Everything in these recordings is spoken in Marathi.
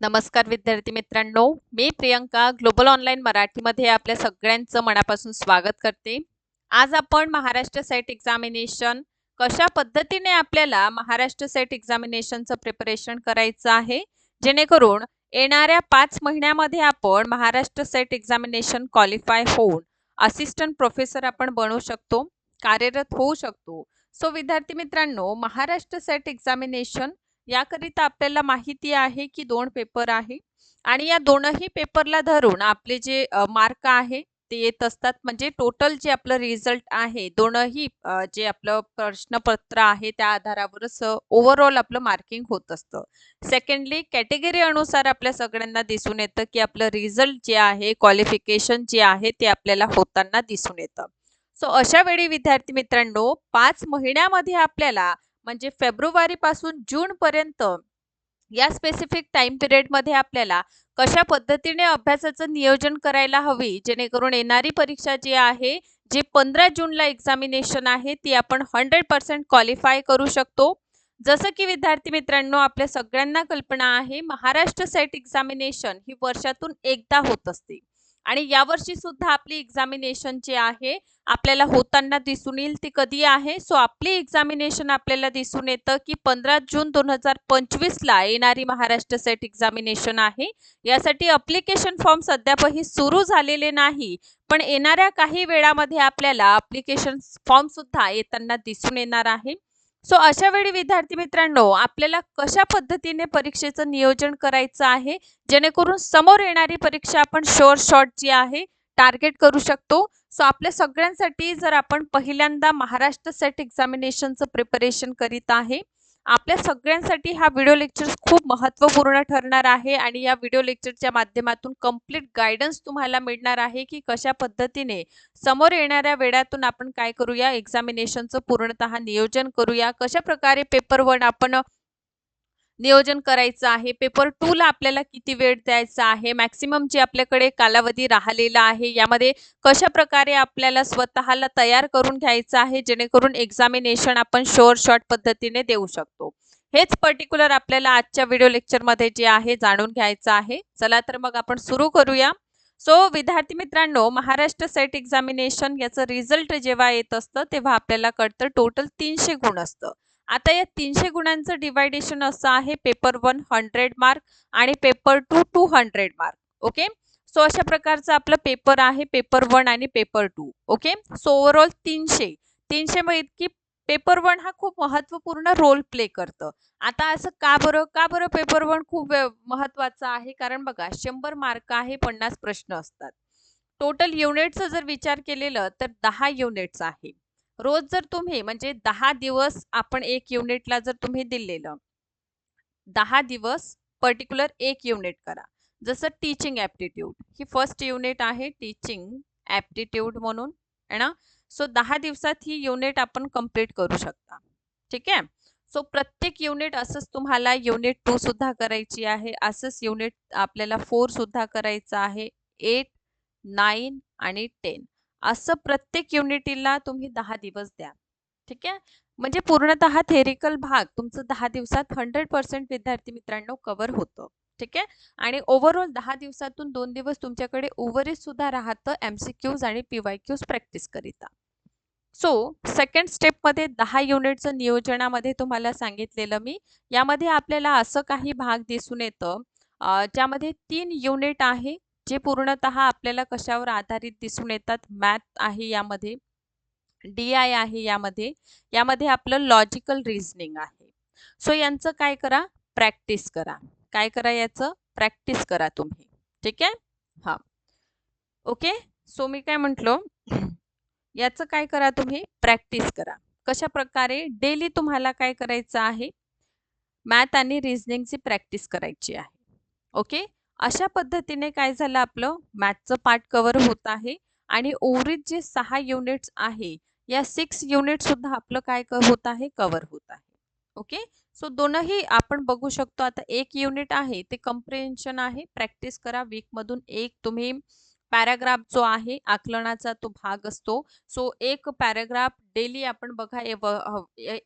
नमस्कार विद्यार्थी मित्रांनो मी प्रियंका ग्लोबल ऑनलाईन मराठीमध्ये आपल्या सगळ्यांचं मनापासून स्वागत करते. आज आपण महाराष्ट्र सेट एक्झामिनेशन कशा पद्धतीने आपल्याला महाराष्ट्र सेट एक्झामिनेशनचं प्रिपरेशन करायचं आहे? जेणेकरून येणाऱ्या पाच महिन्यामध्ये आपण महाराष्ट्र सेट एक्झामिनेशन क्वालिफाय होऊन असिस्टंट प्रोफेसर आपण बनू शकतो कार्यरत होऊ शकतो. सो विद्यार्थी मित्रांनो महाराष्ट्र सेट एक्झामिनेशन याकरिता आपल्याला माहिती आहे की दोन पेपर आहे. आणि या दोनही पेपरला धरून आपले जे मार्क आहे ते येत असतात. म्हणजे टोटल जे आपलं रिझल्ट आहे दोनही जे आपलं प्रश्नपत्र आहे त्या आधारावरच ओव्हरऑल आपलं मार्किंग होत असतं. सेकंडली कॅटेगरी अनुसार आपल्या सगळ्यांना दिसून येतं की आपलं रिझल्ट जे आहे क्वालिफिकेशन जे आहे ते आपल्याला होताना दिसून येतं. सो अशा वेळी विद्यार्थी मित्रांनो पाच महिन्यामध्ये आपल्याला म्हणजे फेब्रुवारीपासून जूनपर्यंत या स्पेसिफिक टाइम पिरियडमध्ये आपल्याला कशा पद्धतीने अभ्यासाचं नियोजन करायला हवी जेणेकरून येणारी परीक्षा जी आहे जी पंधरा जूनला एक्झामिनेशन आहे ती आपण हंड्रेड पर्सेंट क्वालिफाय करू शकतो. जसं की विद्यार्थी मित्रांनो आपल्या सगळ्यांना कल्पना आहे महाराष्ट्र सेट एक्झामिनेशन ही वर्षातून एकदा होत असते. आणि यावर्षी सुद्धा आपली एक्झामिनेशन जे आहे आपल्याला होताना दिसून येईल ती कधी आहे? सो आपली एक्झामिनेशन आपल्याला दिसून येतं की पंधरा जून दोन हजार पंचवीसला येणारी महाराष्ट्र सेट एक्झामिनेशन आहे. यासाठी अप्लिकेशन फॉर्म सध्यापही सुरू झालेले नाही पण येणाऱ्या काही वेळामध्ये आपल्याला अप्लिकेशन फॉर्म सुद्धा येताना दिसून येणार आहे. सो अशा वेळी विद्यार्थी मित्रांनो आपल्याला कशा पद्धतीने परीक्षेचं नियोजन करायचं आहे? जेणेकरून समोर येणारी परीक्षा आपण शोर शॉर्ट जी आहे टार्गेट करू शकतो. सो आपल्या सगळ्यांसाठी जर आपण पहिल्यांदा महाराष्ट्र सेट एक्झामिनेशनचं प्रिपरेशन करीत आहे आपल्या सगळ्यांसाठी हा व्हिडिओ लेक्चर खूप महत्त्वपूर्ण ठरणार आहे आणि या व्हिडिओ लेक्चरच्या माध्यमातून कंप्लीट गायडन्स तुम्हाला मिळणार आहे की कशा पद्धतीने समोर येणाऱ्या वेळातून आपण काय करूया एक्झामिनेशनचं पूर्णतः नियोजन करूया कशा प्रकारे पेपर वन आपण नियोजन करायचं आहे. पेपर टूला आपल्याला किती वेळ द्यायचा आहे? मॅक्सिमम जे आपल्याकडे कालावधी राहिलेला आहे यामध्ये कशा प्रकारे आपल्याला स्वतःला तयार करून घ्यायचं आहे? जेणेकरून एक्झामिनेशन आपण शोर शॉर्ट पद्धतीने देऊ शकतो. हेच पर्टिक्युलर आपल्याला आजच्या व्हिडिओ लेक्चरमध्ये जे आहे जाणून घ्यायचं आहे. चला तर मग आपण सुरू करूया. सो विद्यार्थी मित्रांनो महाराष्ट्र सेट एक्झामिनेशन याचं रिझल्ट जेव्हा येत असतं तेव्हा आपल्याला कळतं टोटल तीनशे गुण असतं. आता या तीनशे गुणांचं डिवायडेशन असं आहे पेपर वन हंड्रेड मार्क आणि paper two two hundred mark okay so अशा प्रकारचं आपलं पेपर आहे पेपर वन आणि paper two okay so overall तीनशे. तीनशे मग इतकी पेपर वन हा खूप महत्त्वपूर्ण रोल प्ले करतं. आता असं का बरं का बरं पेपर वन खूप महत्त्वाचा आहे? कारण बघा शंभर मार्क आहे पन्नास प्रश्न असतात. टोटल युनिटचा जर विचार केलेलं तर दहा युनिट्स आहे. रोज जर तुम्ही म्हणजे दहा दिवस आपण एक युनिटला जर तुम्ही दिलेलं दहा दिवस पर्टिक्युलर एक युनिट करा. जसं टीचिंग ॲप्टिट्यूड ही फर्स्ट युनिट आहे टीचिंग ॲप्टिट्यूड म्हणून आहे ना? सो दहा दिवसात ही युनिट आपण कंप्लीट करू शकता. ठीक आहे? सो प्रत्येक युनिट असंच तुम्हाला युनिट टू सुद्धा करायची आहे असंच युनिट आपल्याला फोर सुद्धा करायचं आहे एट नाईन आणि टेन. असं प्रत्येक युनिटीला तुम्ही दहा दिवस द्या. ठीक आहे? म्हणजे पूर्णतः थेरिकल भाग तुमचं दहा दिवसात हंड्रेड पर्सेंट विद्यार्थी मित्रांनो कव्हर होतं. ठीक आहे? आणि ओव्हरऑल दहा दिवसातून दोन दिवस तुमच्याकडे ओव्हरेज सुद्धा राहतं एम सी क्यूज आणि पी वाय क्यूज प्रॅक्टिस करिता. सो सेकंड स्टेपमध्ये दहा युनिटचं नियोजनामध्ये तुम्हाला सांगितलेलं मी. यामध्ये आपल्याला असं काही भाग दिसून येतं ज्यामध्ये तीन युनिट आहे जे पूर्णतः आपल्याला कशावर आधारित दिसून येतात? मॅथ आहे यामध्ये डी आय आहे यामध्ये यामध्ये आपलं लॉजिकल रिझनिंग आहे. सो यांचं काय करा? प्रॅक्टिस करा. काय करा याचं? प्रॅक्टिस करा तुम्ही. ठीक आहे? हा. ओके? सो मी काय म्हटलो? याचं काय करा तुम्ही? प्रॅक्टिस करा. कशा प्रकारे? डेली तुम्हाला काय करायचं आहे? मॅथ आणि रिझनिंगची प्रॅक्टिस करायची आहे. ओके? अशा पद्धतीने काय झालं आपलं? मॅथचं पार्ट कव्हर होत आहे आणि ओवरीत जे सहा युनिट्स आहे या सिक्स युनिट सुद्धा आपलं काय होत आहे? कव्हर होत आहे. ओके? सो दोनही आपण बघू शकतो. आता एक युनिट आहे ते कम्प्रिहेन्शन आहे. प्रॅक्टिस करा. वीकमधून एक तुम्ही पॅराग्राफ जो आहे आकलनाचा तो भाग असतो. सो एक पॅराग्राफ डेली आपण बघा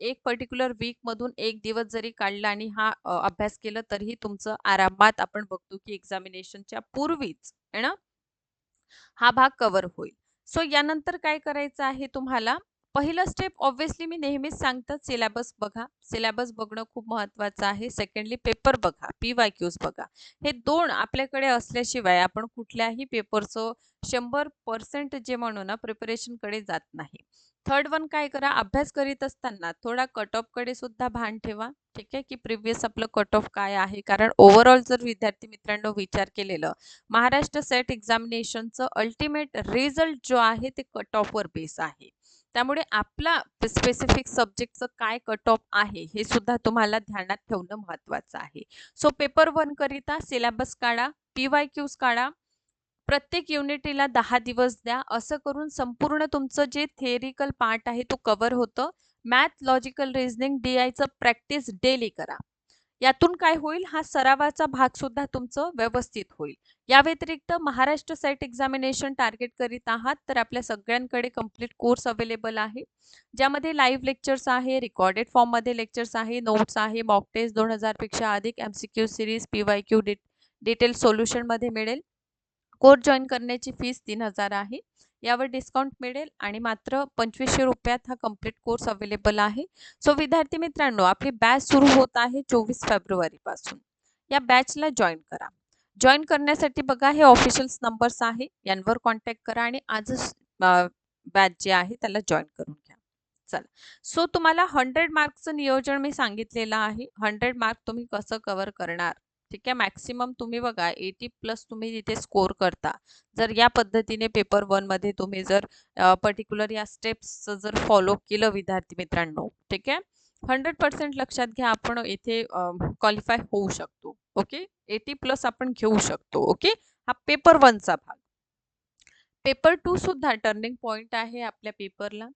एक पर्टिक्युलर वीक मधून एक दिवस जरी काढला आणि हा अभ्यास केला तरीही तुमचं आरामात आपण बघतो की एक्झामिनेशनच्या पूर्वीच आहे ना? हा भाग कव्हर होईल. सो यानंतर काय करायचं आहे तुम्हाला? पहिलं स्टेप ऑब्व्हियसली मी नेहमीच सांगतात सिलेबस बघा. सिलेबस बघणं खूप महत्त्वाचं आहे. सेकंडली पेपर बघा. पी वाय क्यूज बघा. हे दोन आपल्याकडे असल्याशिवाय आपण कुठल्याही पेपरचं शंभर पर्सेंट जे म्हणू ना प्रिपरेशनकडे जात नाही. थर्ड वन काय करा? अभ्यास करीत असताना थोडा कट ऑफकडे सुद्धा भान ठेवा. ठीक आहे? की प्रिव्हियस आपलं कट ऑफ काय आहे? कारण ओव्हरऑल जर विद्यार्थी मित्रांनो विचार केलेलं महाराष्ट्र सेट एक्झामिनेशनचं अल्टिमेट रिझल्ट जो आहे ते कट ऑफवर बेस आहे. त्यामुळे आपला स्पेसिफिक सब्जेक्टचं काय कट ऑफ आहे हे सुद्धा तुम्हाला ध्यानात ठेवणं महत्त्वाचं आहे. सो पेपर वन करिता सिलेबस काढा पी वाय क्यूज काढा. प्रत्येक युनिटीला दहा दिवस द्या. असं करून संपूर्ण तुमचं जे थिअरिकल पार्ट आहे तो कव्हर होतं. मॅथ लॉजिकल रिझनिंग डी आयचं प्रॅक्टिस डेली करा. यातून काय होईल? हा सरावाचा भाग सुद्धा तुमचं व्यवस्थित होईल. या व्यतिरिक्त महाराष्ट्र सेट एक्झामिनेशन टार्गेट करीत आहात तर आपल्या सगळ्यांकडे कंप्लीट कोर्स अवेलेबल आहे. ज्यामध्ये लाईव्ह लेक्चर्स आहे रेकॉर्डेड फॉर्ममध्ये लेक्चर्स आहे नोट्स आहे मॉक टेस्ट दोन हजारपेक्षा अधिक M C Q series P Y Q detail सोल्युशनमध्ये मिळेल. कोर्स जॉईन करण्याची फीस तीन हजार आहे. यावर डिस्काउंट मिळेल आणि मात्र पंचवीसशे रुपयात हा कंप्लीट कोर्स अवेलेबल आहे. सो विद्यार्थी मित्रांनो आपली बॅच सुरू होत आहे चोवीस फेब्रुवारीपासून या बॅचला जॉईन करा. जॉईन करण्यासाठी बघा हे ऑफिशियल्स नंबर्स आहे. यांवर कॉन्टॅक्ट करा आणि आजच बॅच जे आहे त्याला जॉईन करून घ्या. चला. सो तुम्हाला हंड्रेड मार्कचं नियोजन मी सांगितलेलं आहे. हंड्रेड मार्क तुम्ही कसं कव्हर करणार? ठीक आहे? मॅक्सिमम तुम्ही बघा एटी प्लस तुम्ही तिथे स्कोर करता जर या पद्धतीने पेपर वनमध्ये तुम्ही जर पर्टिक्युलर या स्टेप्सचं जर फॉलो केलं विद्यार्थी मित्रांनो ठीक आहे? हंड्रेड पर्सेंट लक्षात घ्या आपण इथे क्वालिफाय होऊ शकतो ओके? एटी प्लस आपण घेऊ शकतो ओके? हा पेपर वनचा भाग. पेपर टू सुद्धा टर्निंग पॉईंट आहे आपल्या पेपरला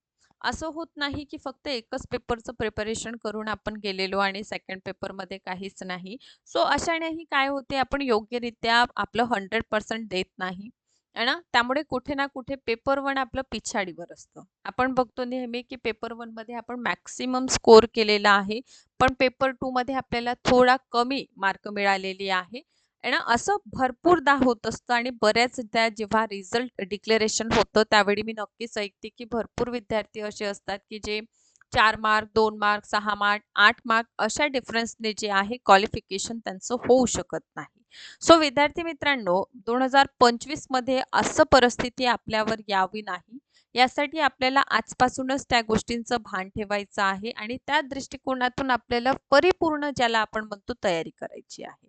असं होत नाही की फक्त एकच पेपरचं प्रिपरेशन करून आपण गेलेलो आणि सेकंड पेपरमध्ये काहीच नाही. सो अशानेही काय होते आपण योग्यरित्या आपलं हंड्रेड पर्सेंट देत नाही. है ना? त्यामुळे कुठे ना कुठे पेपर वन आपलं पिछाडीवर असतं. आपण बघतो नेहमी की पेपर वनमध्ये आपण मॅक्सिमम स्कोर केलेला आहे पण पेपर टूमध्ये आपल्याला थोडा कमी मार्क मिळालेली आहे. ना असं भरपूरदा होत असतं आणि बऱ्याचदा जेव्हा रिझल्ट डिक्लेरेशन होतं त्यावेळी मी नक्कीच ऐकते की भरपूर विद्यार्थी असे असतात की जे चार मार्क दोन मार्क सहा मार्क आठ मार्क अशा डिफरन्सने जे आहे क्वालिफिकेशन त्यांचं होऊ शकत नाही. सो विद्यार्थी मित्रांनो दोन हजार पंचवीसमध्ये असं परिस्थिती आपल्यावर यावी नाही. यासाठी आपल्याला आजपासूनच त्या गोष्टींचं भान ठेवायचं आहे आणि त्या दृष्टिकोनातून आपल्याला परिपूर्ण ज्याला आपण म्हणतो तयारी करायची आहे.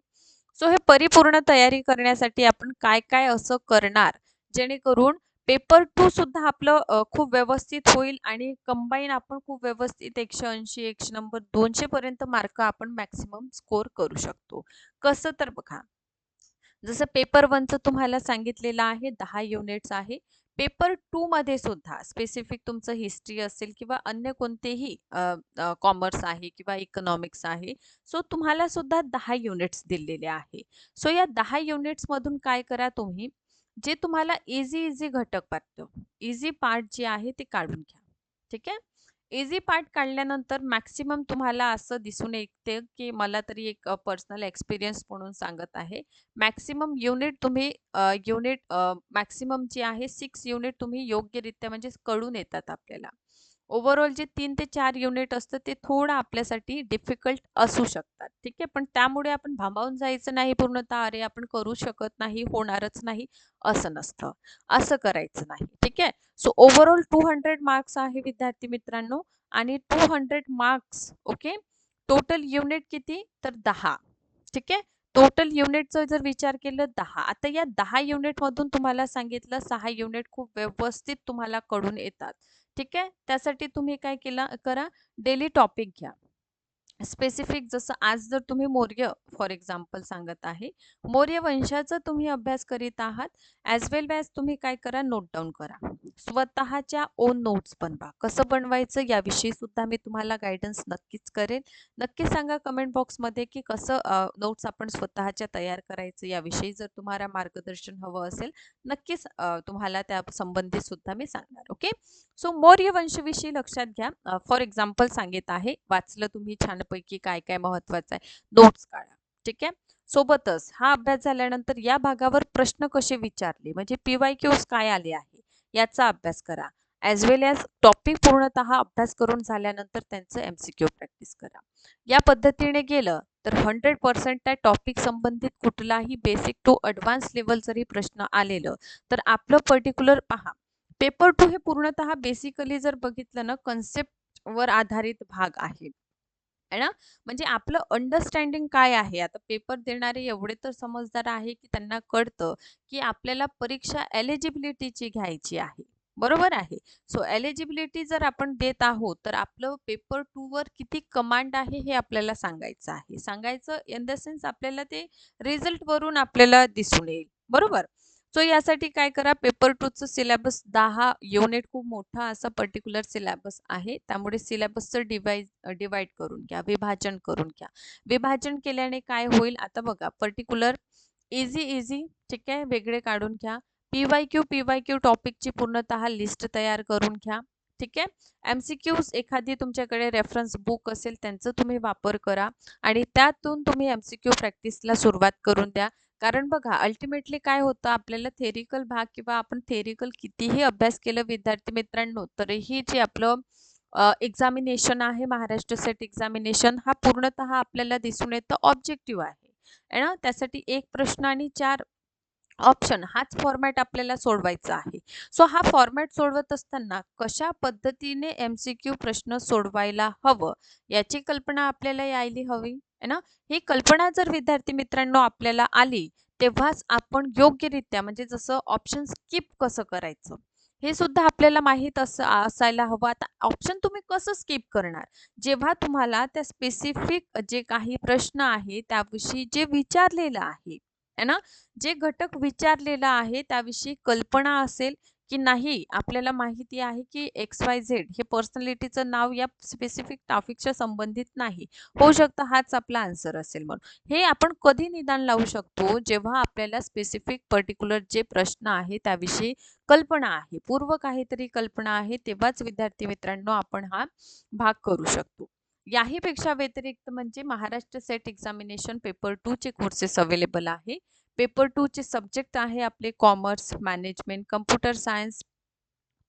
सो हे परिपूर्ण तयारी करण्यासाठी आपण काय काय असं करणार? जेणेकरून पेपर टू सुद्धा आपलं खूप व्यवस्थित होईल आणि कंबाईन आपण खूप व्यवस्थित एकशे ऐंशी एकशे नंबर दोनशे पर्यंत मार्क आपण मॅक्सिमम स्कोर करू शकतो. कसं तर बघा. जसं पेपर वनचं तुम्हाला सांगितलेलं आहे दहा युनिट्स आहे. पेपर टूमध्ये सुद्धा स्पेसिफिक तुमचं हिस्ट्री असेल किंवा अन्य कोणतेही कॉमर्स आहे किंवा इकॉनॉमिक्स आहे सो तुम्हाला सुद्धा दहा युनिट्स दिलेले आहे. सो या दहा युनिट्समधून काय करा तुम्ही जे तुम्हाला इझी इझी घटक वाटतं. इझी पार्ट जे आहे ते काढून घ्या. ठीक आहे? इझी पार्ट काढल्यानंतर मॅक्सिमम तुम्हाला असं दिसून येते की मला तरी एक पर्सनल एक्सपिरियन्स म्हणून सांगत आहे. मॅक्सिमम युनिट तुम्ही युनिट मॅक्सिमम जे आहे सिक्स युनिट तुम्ही योग्यरित्या म्हणजे कळून येतात आपल्याला. ओव्हरऑल जे तीन ते चार युनिट असतं ते थोडं आपल्यासाठी डिफिकल्ट असू शकतात. ठीक आहे? पण त्यामुळे आपण भांबावून जायचं नाही पूर्णतः. अरे आपण करू शकत नाही होणारच नाही असं नसतं. असं करायचं नाही. ठीक आहे? So overall two hundred marks आहे विद्यार्थी मित्रांनो. आणि two hundred marks okay total unit किती? तर दहा. ठीक आहे? टोटल युनिटचा जर विचार केलं दहा. आता या दहा युनिटमधून तुम्हाला सांगितलं सहा युनिट खूप व्यवस्थित तुम्हाला कडून येतात. ठीक आहे? त्यासाठी तुम्ही काय केलं करा डेली टॉपिक घ्या. स्पेसिफिक जसं आज जर तुम्ही मौर्य फॉर एक्झाम्पल सांगत आहे. मौर्य वंशाचा तुम्ही अभ्यास करीत आहात. ॲज वेल ॲज तुम्ही काय करा नोट डाऊन करा. स्वतःच्या ओन नोट्स बनवा कसं बनवायचं याविषयी सुद्धा मी तुम्हाला गायडन्स नक्कीच करेन. नक्की सांगा कमेंट बॉक्समध्ये की कसं नोट्स आपण स्वतःच्या तयार करायचं याविषयी जर तुम्हाला मार्गदर्शन हवं असेल नक्कीच तुम्हाला त्या संबंधित सुद्धा मी सांगणार ओके सो मौर्य वंशविषयी लक्षात घ्या. फॉर एक्झाम्पल सांगित आहे वाचलं तुम्ही छानपैकी काय काय महत्वाचं आहे. नोट्स काढा ठीक आहे? सोबतच हा अभ्यास झाल्यानंतर या भागावर प्रश्न कसे विचारले? म्हणजे पीवाय क्यूज काय आले आहे? याचा अभ्यास करा. ॲज वेल ॲज टॉपिक पूर्णतः अभ्यास करून झाल्यानंतर त्यांचं एम सी क्यू प्रॅक्टिस करा. या पद्धतीने गेलं तर हंड्रेड पर्सेंट त्या टॉपिक संबंधित कुठलाही बेसिक टू अडव्हान्स लेवल जरी प्रश्न आलेलं तर आपलं पर्टिक्युलर पहा. पेपर टू हे पूर्णतः बेसिकली जर बघितलं ना कन्सेप्टवर आधारित भाग आहे. है ना? म्हणजे आपलं अंडरस्टँडिंग काय आहे? आता पेपर देणारे एवढे तर समजदार आहे की त्यांना कळतं की आपल्याला परीक्षा एलिजिबिलिटीची घ्यायची आहे. बरोबर आहे? सो एलिजिबिलिटी जर आपण देत आहोत तर आपलं पेपर टू वर किती कमांड आहे हे आपल्याला सांगायचं आहे. सांगायचं इन द सेन्स आपल्याला ते रिझल्ट वरून आपल्याला दिसून येईल. बरोबर? सो यासाठी काय करा पेपर टूचं सिलेबस दहा युनिट खूप मोठा असा पर्टिक्युलर सिलेबस आहे. त्यामुळे सिलेबसचं डिवाईज डिवाईड करून घ्या विभाजन करून घ्या. विभाजन केल्याने काय होईल आता बघा पर्टिक्युलर इझी इझी ठीक आहे? वेगळे काढून घ्या. P Y Q P Y Q टॉपिकची पूर्णतः लिस्ट तयार करून घ्या ठीक आहे? एम सी क्यूज एखादी तुमच्याकडे रेफरन्स बुक असेल त्यांचं तुम्ही वापर करा आणि त्यातून तुम्ही एम सी क्यू प्रॅक्टिसला सुरुवात करून द्या. कारण बघा अल्टिमेटली काय होतं आपल्याला थेरिकल भाग किंवा आपण थेरिकल कितीही अभ्यास केलं विद्यार्थी मित्रांनो तरीही जे आपलं एक्झामिनेशन आहे महाराष्ट्र सेट एक्झामिनेशन हा पूर्णतः आपल्याला दिसून येतं ऑब्जेक्टिव्ह आहे. ना त्यासाठी एक प्रश्न आणि चार ऑप्शन हाच फॉर्मॅट आपल्याला सोडवायचा आहे. सो हा फॉर्मॅट सोडवत असताना कशा पद्धतीने एम सी क्यू प्रश्न सोडवायला हवं याची कल्पना आपल्याला यायला हवी? आहे ना? ही कल्पना जर विद्यार्थी मित्रांनो आपल्याला आली तेव्हाच आपण योग्यरित्या म्हणजे जसं ऑप्शन स्किप कसं करायचं हे सुद्धा आपल्याला माहीत असं असायला हवं. आता ऑप्शन तुम्ही कसं स्किप करणार? जेव्हा तुम्हाला त्या स्पेसिफिक जे काही प्रश्न आहे त्याविषयी जे विचारलेलं आहे है ना? जे घटक विचारलेला आहे त्याविषयी कल्पना असेल की नाही आपल्याला माहिती आहे की एक्स वाय झेड हे पर्सनॅलिटीचं नाव या स्पेसिफिक टॉपिकच्या संबंधित नाही. होऊ शकतं हाच आपला आन्सर असेल म्हणून. हे आपण कधी निदान लावू शकतो जेव्हा आपल्याला स्पेसिफिक पर्टिक्युलर जे प्रश्न आहे त्याविषयी कल्पना आहे. पूर्व काहीतरी कल्पना आहे तेव्हाच विद्यार्थी मित्रांनो आपण हा भाग करू शकतो. याही पेक्षा व्यतिरिक्त म्हणजे Maharashtra set examination paper two चे कोर्सेस अवेलेबल आहे. पेपर टूचे सब्जेक्ट आहे आपले commerce management computer science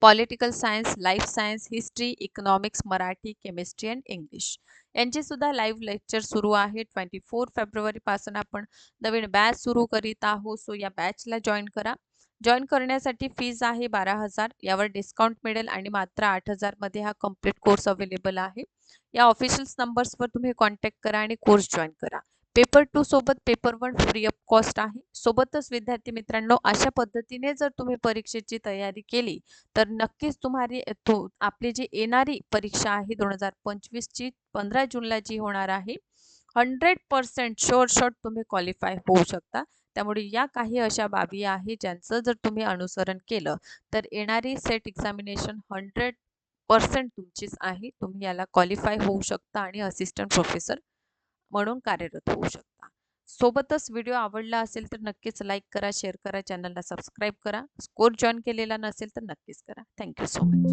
political science life science history economics Marathi chemistry and English यांचे सुद्धा लाईव्ह लेक्चर सुरू आहे ट्वेंटी फोर फेब्रुवारीपासून आपण नवीन बॅच सुरू करीत आहोत. सो या बॅचला जॉईन करा. जॉईन करण्यासाठी फीज आहे बारा हजार. यावर डिस्काउंट मिळेल आणि मात्र आठ हजारमध्ये हा कंप्लीट कोर्स अवेलेबल आहे. या ऑफिशियल नंबर्सवर तुम्ही कॉन्टॅक्ट करा आणि कोर्स जॉईन करा. पेपर टू सोबत paper one free of cost आहे. सोबतच विद्यार्थी मित्रांनो अशा पद्धतीने जर तुम्ही परीक्षेची तयारी केली तर नक्कीच तुम्हारी तो आपली जी येणारी परीक्षा आहे दोन हजार पंचवीसची पंधरा जूनला जी होणार आहे हंड्रेड पर्सेंट शोर शॉर्ट तुम्ही क्वालिफाय होऊ शकता. त्यामुळे या काही अशा बाबी आहे ज्यांचं जर तुम्ही अनुसरण केलं तर येणारी सेट एक्झामिनेशन हंड्रेड पर्सेंट तुमचीच आहे. तुम्ही याला क्वालिफाय होऊ शकता आणि असिस्टंट प्रोफेसर म्हणून कार्यरत होऊ शकता. सोबतच व्हिडिओ आवडला असेल तर नक्कीच लाईक करा शेअर करा चॅनलला सबस्क्राईब करा. स्कोर जॉईन केलेला नसेल तर नक्कीच करा. Thank you so much.